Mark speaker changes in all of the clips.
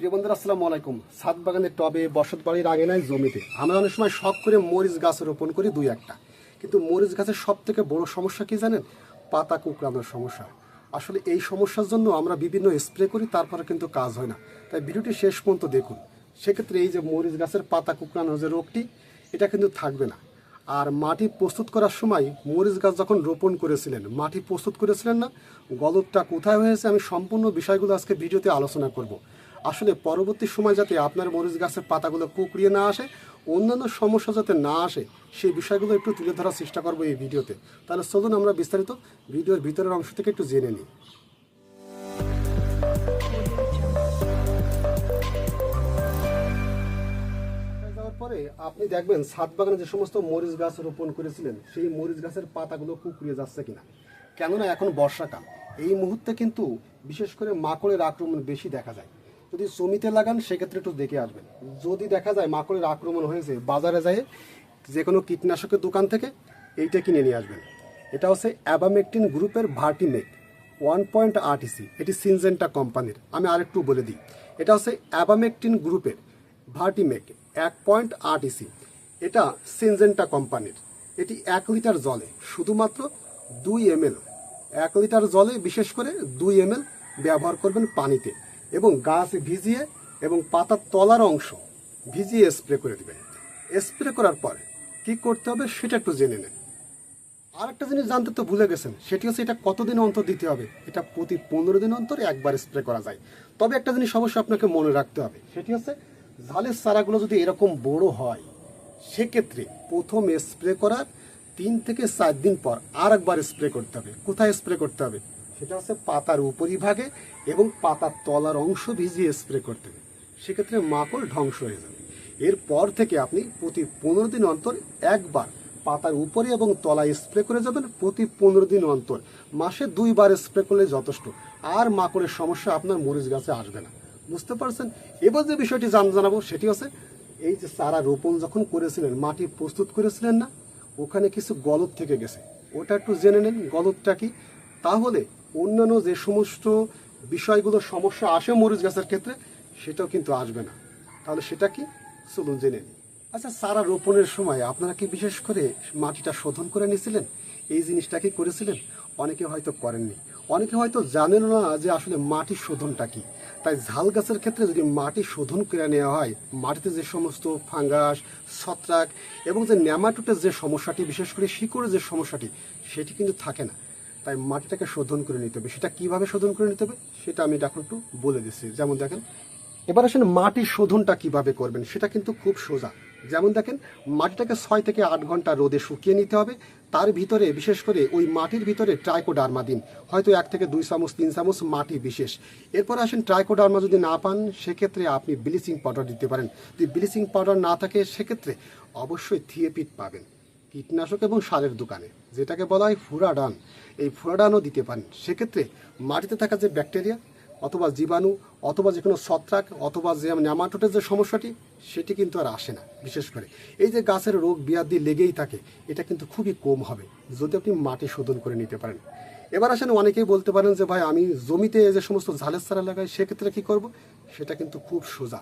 Speaker 1: প্রিয় বন্ধুরা, আসসালামু আলাইকুম। সাত বাগানের টবে বসত বাড়ির আঙিনায় জমিতে। আমরা অনেক সময় শখ করে মরিচ গাছ রোপণ করি দুই একটা। কিন্তু মরিচ গাছের সব থেকে বড় সমস্যা কি জানেন? পাতা কুকড়ানোর সমস্যা। আসলে এই সমস্যার জন্য আমরা বিভিন্ন স্প্রে করি, তারপরে কিন্তু কাজ হয় না। তাই ভিডিওটি শেষ পর্যন্ত দেখুন। সেক্ষেত্রে এই যে মরিচ গাছের পাতা কুকড়ানোর যে রোগটি, এটা কিন্তু থাকবে না। আর মাটি প্রস্তুত করার সময় মরিচ গাছ যখন রোপণ করেছিলেন, মাটি প্রস্তুত করেছিলেন না? গলতটা কোথায় হয়েছে? আমি সম্পূর্ণ বিষয়গুলো আজকে ভিডিওতে আলোচনা করব। আসলে পরবর্তী সময় যাতে আপনার মরিচ গাছের পাতাগুলো কুকড়িয়ে না আসে, অন্যান্য সমস্যা যাতে না আসে, সেই বিষয়গুলো একটু তুলে ধরার চেষ্টা করব এই ভিডিওতে। তাহলে চলুন আমরা বিস্তারিত ভিডিওর ভিতরের অংশ থেকে একটু জেনে নিই। পরে আপনি দেখবেন, ছাদ বাগানে যে সমস্ত মরিচ গাছ রোপণ করেছিলেন, সেই মরিচ গাছের পাতাগুলো কুকড়িয়ে যাচ্ছে কিনা। কেননা এখন বর্ষাকাল। এই মুহূর্তে কিন্তু বিশেষ করে মাকড়ের আক্রমণ বেশি দেখা যায়। যদি জমিতে লাগান, সেক্ষেত্রে একটু দেখে আসবেন। যদি দেখা যায় মাকড়ের আক্রমণ হয়েছে, বাজারে যায় যে কোনো কীটনাশকের দোকান থেকে এইটা কিনে নিয়ে আসবেন। এটা হচ্ছে অ্যাবামেকটিন গ্রুপের ভার্টিমেক, ওয়ান পয়েন্ট আট ইসি এটি সিনজেন্টা কোম্পানির। আমি আরেকটু বলে দিই। এটা হচ্ছে অ্যাবামেকটিন গ্রুপের ভার্টিমেক, এক পয়েন্ট আট ইসি এটা সিনজেন্টা কোম্পানির। এটি এক লিটার জলে শুধুমাত্র দুই এমএল। এক লিটার জলে বিশেষ করে দুই এমএল ব্যবহার করবেন পানিতে। এবং গাছ ভিজিয়ে এবং পাতার তলার অংশ ভিজিয়ে স্প্রে করে দেবেন। স্প্রে করার পর কি করতে হবে সেটা একটু জেনে নেন। আর একটা জিনিস জানতে তো ভুলে গেছেন, সেটি হচ্ছে এটা কতদিন অন্তর দিতে হবে? এটা প্রতি পনেরো দিন অন্তর একবার স্প্রে করা যায়। তবে একটা জিনিস অবশ্যই আপনাকে মনে রাখতে হবে, সেটি হচ্ছে ঝালের চারাগুলো যদি এরকম বড় হয়, সেক্ষেত্রে প্রথম স্প্রে করার তিন থেকে চার দিন পর আর একবার স্প্রে করতে হবে। কোথায় স্প্রে করতে হবে? সেটা হচ্ছে পাতার উপরিভাগে এবং পাতার তলার অংশ ভিজিয়ে স্প্রে করতে হবে। সেক্ষেত্রে মাকড় ধ্বংস হয়ে যাবে। এরপর থেকে আপনি প্রতি পনেরো দিন অন্তর একবার পাতার উপরে এবং তলায় স্প্রে করে যাবেন। প্রতি পনেরো দিন অন্তর। মাসে দুইবার স্প্রে করলে যথেষ্ট। আর মাকড়ের সমস্যা আপনার মরিচ গাছে আসবে না। বুঝতে পারছেন? এবার যে বিষয়টি জান, জানাব সেটি হচ্ছে, এই যে চারা রোপণ যখন করেছিলেন, মাটি প্রস্তুত করেছিলেন না, ওখানে কিছু গলত থেকে গেছে। ওটা একটু জেনে নেন গলতটা কি? তাহলে অন্যান্য যে সমস্ত বিষয়গুলো সমস্যা আসে মরিচ গাছের ক্ষেত্রে, সেটাও কিন্তু আসবে না। তাহলে সেটা কি? চলুন জেনে নিই। আচ্ছা চারা রোপণের সময় আপনারা কি বিশেষ করে মাটিটা শোধন করে নিয়েছিলেন? এই জিনিসটা কি করেছিলেন? অনেকে হয়তো করেননি। অনেকে হয়তো জানেন না যে আসলে মাটি শোধনটা কি। তাই ঝাল গাছের ক্ষেত্রে যদি মাটি শোধন করে নেওয়া হয়, মাটিতে যে সমস্ত ফাঙ্গাস, ছত্রাক এবং যে ন্যামাটোটের যে সমস্যাটি, বিশেষ করে শিকড়ের যে সমস্যাটি, সেটি কিন্তু থাকে না। তাই মাটিটাকে শোধন করে নিতে হবে। সেটা কীভাবে শোধন করে নিতে হবে, সেটা আমি এখন একটু বলে দিচ্ছি। যেমন দেখেন, এবার আসেন মাটি শোধনটা কীভাবে করবেন, সেটা কিন্তু খুব সোজা। যেমন দেখেন, মাটিটাকে ছয় থেকে আট ঘণ্টা রোদে শুকিয়ে নিতে হবে। তার ভিতরে, বিশেষ করে ওই মাটির ভিতরে ট্রাইকোডার্মা দিন। হয়তো এক থেকে দুই চামচ, তিন চামচ মাটি বিশেষ। এরপর আসেন ট্রাইকোডার্মা যদি না পান, সেক্ষেত্রে আপনি ব্লিচিং পাউডার দিতে পারেন। যদি ব্লিচিং পাউডার না থাকে, সেক্ষেত্রে অবশ্যই থিয়েপিট পাবেন। কীটনাশক এবং সারের দোকানে, যেটাকে বলা হয় ফুরাডান। এই ফুরাডানও দিতে পারেন। সেক্ষেত্রে মাটিতে থাকা যে ব্যাকটেরিয়া অথবা জীবাণু অথবা যে কোনো ছত্রাক অথবা যে ন্যামাটোটের যে সমস্যাটি, সেটি কিন্তু আর আসে না, বিশেষ করে। এই যে গাছের রোগ ব্যাধি লেগেই থাকে, এটা কিন্তু খুবই কম হবে, যদি আপনি মাটি শোধন করে নিতে পারেন। এবার আসেন অনেকেই বলতে পারেন যে, ভাই, আমি জমিতে যে সমস্ত ঝালের চারা লাগাই, সেক্ষেত্রে কি করব? সেটা কিন্তু খুব সোজা।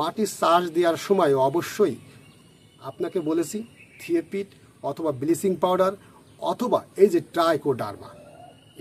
Speaker 1: মাটি চাষ দেওয়ার সময় অবশ্যই আপনাকে বলেছি, থিয়েপিট অথবা ব্লিচিং পাউডার অথবা এই যে ট্রাইকোডার্মা।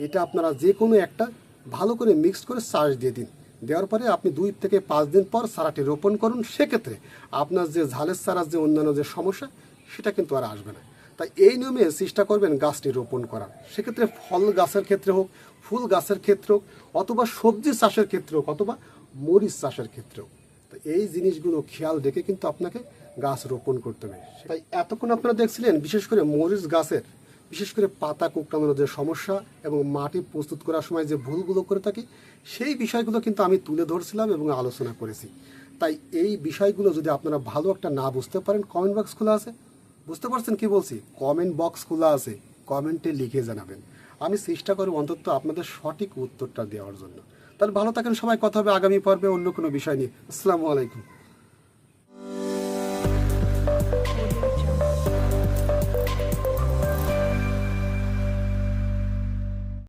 Speaker 1: এটা আপনারা যে কোনো একটা ভালো করে মিক্স করে চাষ দিয়ে দিন। দেওয়ার পরে আপনি দুই থেকে পাঁচ দিন পর সারাটি রোপণ করুন। সেক্ষেত্রে আপনার যে ঝালের চারার যে অন্যান্য যে সমস্যা, সেটা কিন্তু আর আসবে না। তাই এই নিয়মে চেষ্টা করবেন গাছটি রোপণ করার। সেক্ষেত্রে ফল গাছের ক্ষেত্রে হোক, ফুল গাছের ক্ষেত্রে হোক, অথবা সবজি চাষের ক্ষেত্রে হোক, অথবা মরিচ চাষের ক্ষেত্রে হোক। তো এই জিনিসগুলো খেয়াল রেখে কিন্তু আপনাকে গাছ রোপণ করতে হবে। তাই এতক্ষণ আপনারা দেখছিলেন, বিশেষ করে মরিচ গাছের, বিশেষ করে পাতা কুকড়ানোর যে সমস্যা এবং মাটি প্রস্তুত করার সময় যে ভুলগুলো করে থাকি, সেই বিষয়গুলো কিন্তু আমি তুলে ধরছিলাম এবং আলোচনা করেছি। তাই এই বিষয়গুলো যদি আপনারা ভালো একটা না বুঝতে পারেন কমেন্ট বক্স খোলা আছে। বুঝতে পারছেন কি বলছি? কমেন্ট বক্স খোলা আছে। কমেন্টে লিখে জানাবেন। আমি চেষ্টা করব অন্তত আপনাদের সঠিক উত্তরটা দেওয়ার জন্য। তাহলে ভালো থাকেন, সবাই। কথা হবে আগামী পর্বে অন্য কোনো বিষয় নিয়ে। আসসালামু আলাইকুম।